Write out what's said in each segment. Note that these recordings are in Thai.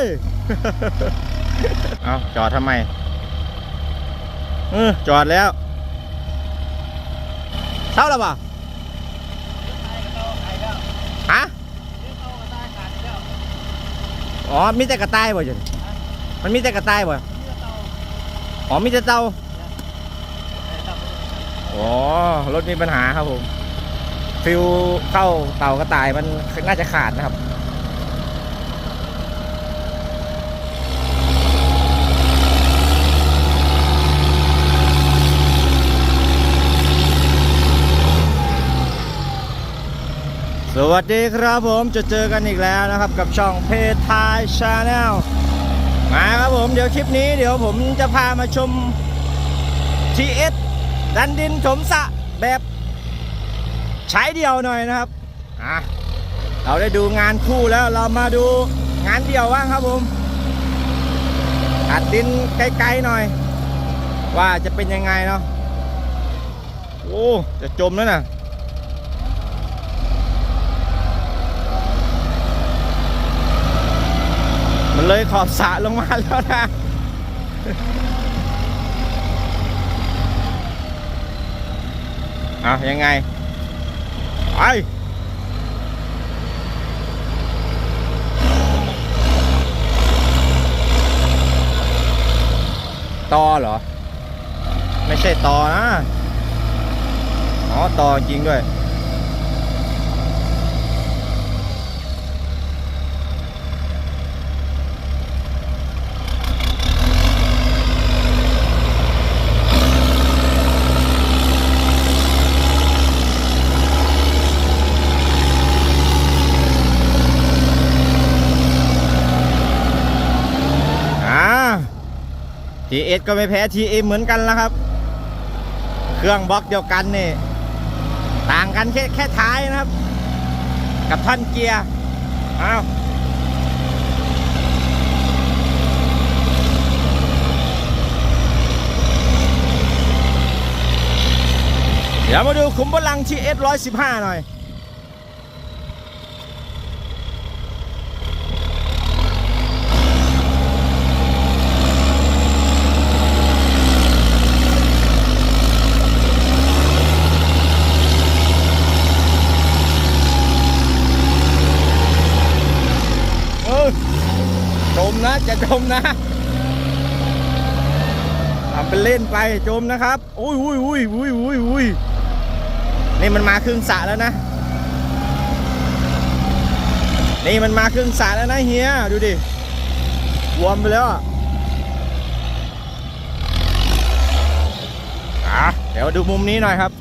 เลยเอาจอดทำไม เออจอดแล้วเท่าแล้วป่ะฮะอ๋อมีแต่กระต่ายบ่จันมันมีแต่กระต่ายบ่อ๋อมีแต่เต่าอ๋อรถมีปัญหาครับผมฟิวเข้าเต่ากระต่ายมันน่าจะขาดนะครับ วัสดีครับผมจะเจอกันอีกแล้วนะครับกับช่องเพจไทยชาแนลมาครับผมเดี๋ยวคลิปนี้เดี๋ยวผมจะพามาชม TS ดันดินถมสระแบบใช้เดียวหน่อยนะครับอะเราได้ดูงานคู่แล้วเรามาดูงานเดียวบ้างครับผมอัดดินไกลๆหน่อย ว่าจะเป็นยังไงเนาะโอ้จะจมแล้วนะมัน เลยขอบสระลงมาแล้วนะเอายังไงไปตอเหรอ ไม่ใช่ตอนะ อ๋อ ตอจริงด้วย อ่า TS ก็ไม่แพ้ TM เหมือนกันแล้วครับ เครื่องบล็อกเดียวกันนี่ ต่างกันแค่แค่ท้ายนะครับ กับท่อนเกียร์อ้าวเดี๋ยวมาดูขุมพลัง TS 115 หน่อย เออจ มนะจะจมนะทำเป็นเล่นไปจมนะครับอุ้ยอุ้ยอุ้ยอุ้ยอุ้ยอุ้ยนี่มันมาครึ่งสะแล้วนะ นี่มันมาครึ่งสะแล้วนะเฮียดูดิบวมไปแล้วอะอะเดี๋ยวดูมุมนี้หน่อยครับ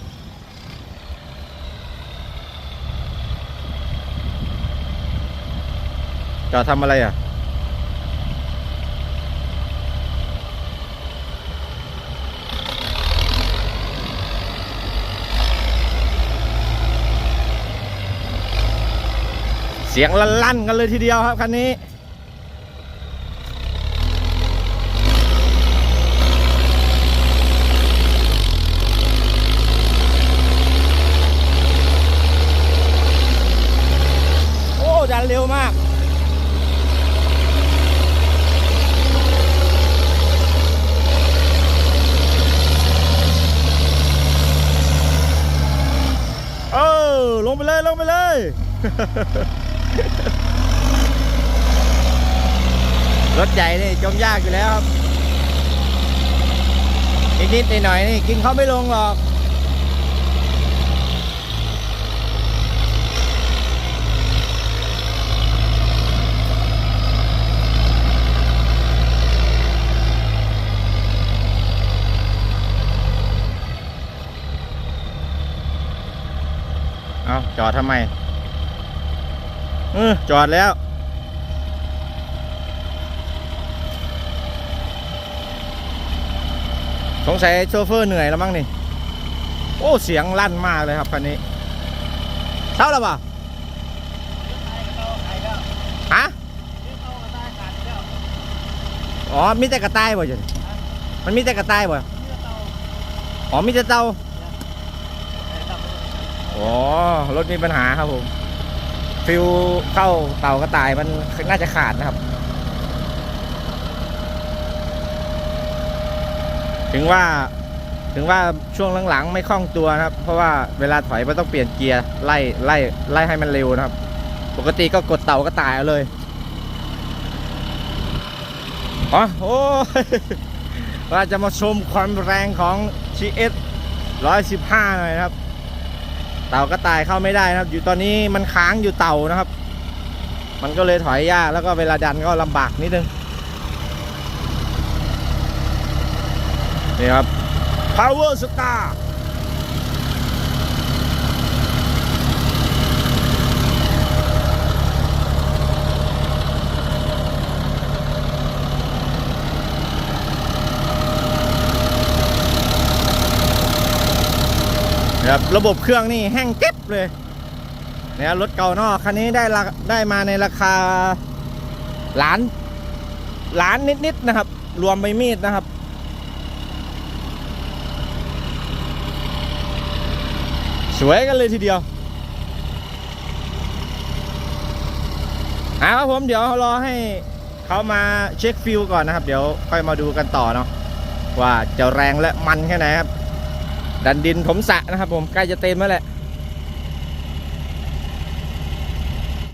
จอดทำอะไรอะ สียงลั่นๆกันเลยทีเดียวครับคันนี้โอ้ดันเร็วมากเออลงไปเลย ลงไปเลย รถใหญ่นี่จมยากอยู่แล้วครับนิดหน่อยนี่กินเขาไม่ลงหรอกเอาจอดทำไม เออจอดแล้ว สงสัยโชเฟอร์เหนื่อยแล้วมั้งนี่ โอ้ เสียงลั่นมากเลยครับคันนี้เท่าแล้วปะฮะอ๋อ มีแต่กระต่ายบ่จันมันมีแต่กระต่ายบ่อ๋อ มีแต่เตาอ๋อ รถมีปัญหาครับผม ฟิวเข้าเต่ากระต่ายมันน่าจะขาดนะครับ ถึงว่าถึงว่าช่วงหลังๆ ไม่คล่องตัวนะครับ เพราะว่าเวลาถอยมันต้องเปลี่ยนเกียร์ไล่ไล่ไล่ให้มันเร็วนะครับ ปกติก็กดเต่ากระต่ายเอาเลยอ๋อโอ้ยว่าจะมาชมความแรงของ GS 115 หน่อยนะครับ เต่ากระต่ายเข้าไม่ได้นะครับ อยู่ตอนนี้มันค้างอยู่เต่านะครับ มันก็เลยถอยยากแล้วก็เวลาดันก็ลำบากนิดนึงนี่ครับ Power Star ครับระบบเครื่องนี่แห้งเก็บเลยเนี่ยรถเก่านอกคันนี้ได้ราได้มาในราคาล้านล้านนิดๆนะครับ รวมใบมีดนะครับสวยกันเลยทีเดียวเอาครับผมเดี๋ยวรอให้เขามาเช็คฟิลก่อนนะครับ เดี๋ยวค่อยมาดูกันต่อเนาะว่าจะแรงและมันแค่ไหนครับ ดันดินถมสะนะครับผมใกล้จะเต็มแล้วแหละ